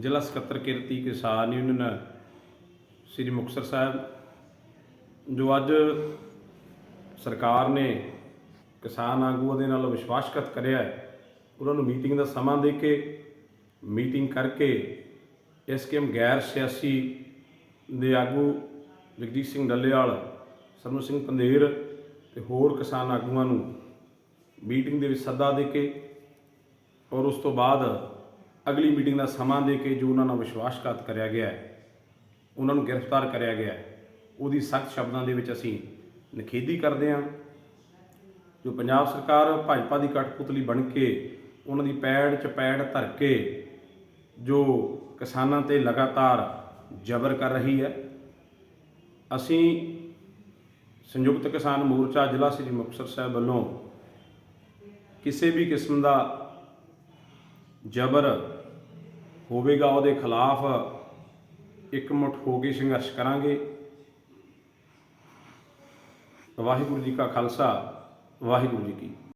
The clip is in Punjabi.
ਜ਼ਿਲ੍ਹਾ ਸਕੱਤਰ ਕਿਰਤੀ ਕਿਸਾਨ ਯੂਨੀਅਨ ਸ੍ਰੀ ਮੁਕਤਸਰ ਸਾਹਿਬ, ਜੋ ਅੱਜ ਸਰਕਾਰ ਨੇ ਕਿਸਾਨ ਆਗੂਆਂ ਦੇ ਨਾਲ ਵਿਸ਼ਵਾਸਘਾਤ ਕਰਿਆ ਹੈ। ਉਹਨਾਂ ਨੂੰ ਮੀਟਿੰਗ ਦਾ ਸਮਾਂ ਦੇ ਕੇ ਮੀਟਿੰਗ ਕਰਕੇ ਐਸਕੇਐਮ ਗੈਰ ਸਿਆਸੀ ਦੇ ਆਗੂ ਜਗਦੀਸ਼ ਸਿੰਘ ਡੱਲੇਵਾਲ, ਸਰਨੂ ਸਿੰਘ ਪੰਧੇਰ ਤੇ ਹੋਰ ਕਿਸਾਨ ਆਗੂਆਂ ਨੂੰ ਮੀਟਿੰਗ ਦੇ ਵਿੱਚ ਸੱਦਾ ਦੇ ਕੇ ਔਰ ਉਸ ਤੋਂ ਬਾਅਦ ਅਗਲੀ ਮੀਟਿੰਗ ਦਾ ਸਮਾਂ ਦੇ ਕੇ ਜੋ ਉਹਨਾਂ ਨਾਲ ਵਿਸ਼ਵਾਸਘਾਤ ਕਰਿਆ ਗਿਆ ਹੈ, ਉਹਨਾਂ ਨੂੰ ਗ੍ਰਿਫਤਾਰ ਕਰਿਆ ਗਿਆ ਹੈ, ਉਹਦੀ ਸਖਤ ਸ਼ਬਦਾਂ ਦੇ ਵਿੱਚ ਅਸੀਂ ਨਿਖੇਧੀ ਕਰਦੇ ਹਾਂ। ਜੋ ਪੰਜਾਬ ਸਰਕਾਰ ਭਾਜਪਾ ਦੀ ਕਠਪੁਤਲੀ ਬਣ ਕੇ ਉਹਨਾਂ ਦੀ ਪੈੜ ਚਪੈੜ ਧਰ ਕੇ ਜੋ ਕਿਸਾਨਾਂ ਤੇ ਲਗਾਤਾਰ ਜ਼ਬਰ ਕਰ ਰਹੀ ਹੈ, ਅਸੀਂ ਸੰਯੁਕਤ ਕਿਸਾਨ ਮੋਰਚਾ ਜ਼ਿਲ੍ਹਾ ਸ੍ਰੀ ਮੁਕਤਸਰ ਸਾਹਿਬ ਵੱਲੋਂ ਕਿਸੇ ਵੀ ਕਿਸਮ ਦਾ ਜ਼ਬਰ ਹੋਵੇਗਾ ਉਹਦੇ ਖਿਲਾਫ ਇਕਮੁੱਠ ਹੋ ਕੇ ਸੰਘਰਸ਼ ਕਰਾਂਗੇ। ਵਾਹਿਗੁਰੂ ਜੀ ਕਾ ਖਾਲਸਾ, ਵਾਹਿਗੁਰੂ ਜੀ ਕੀ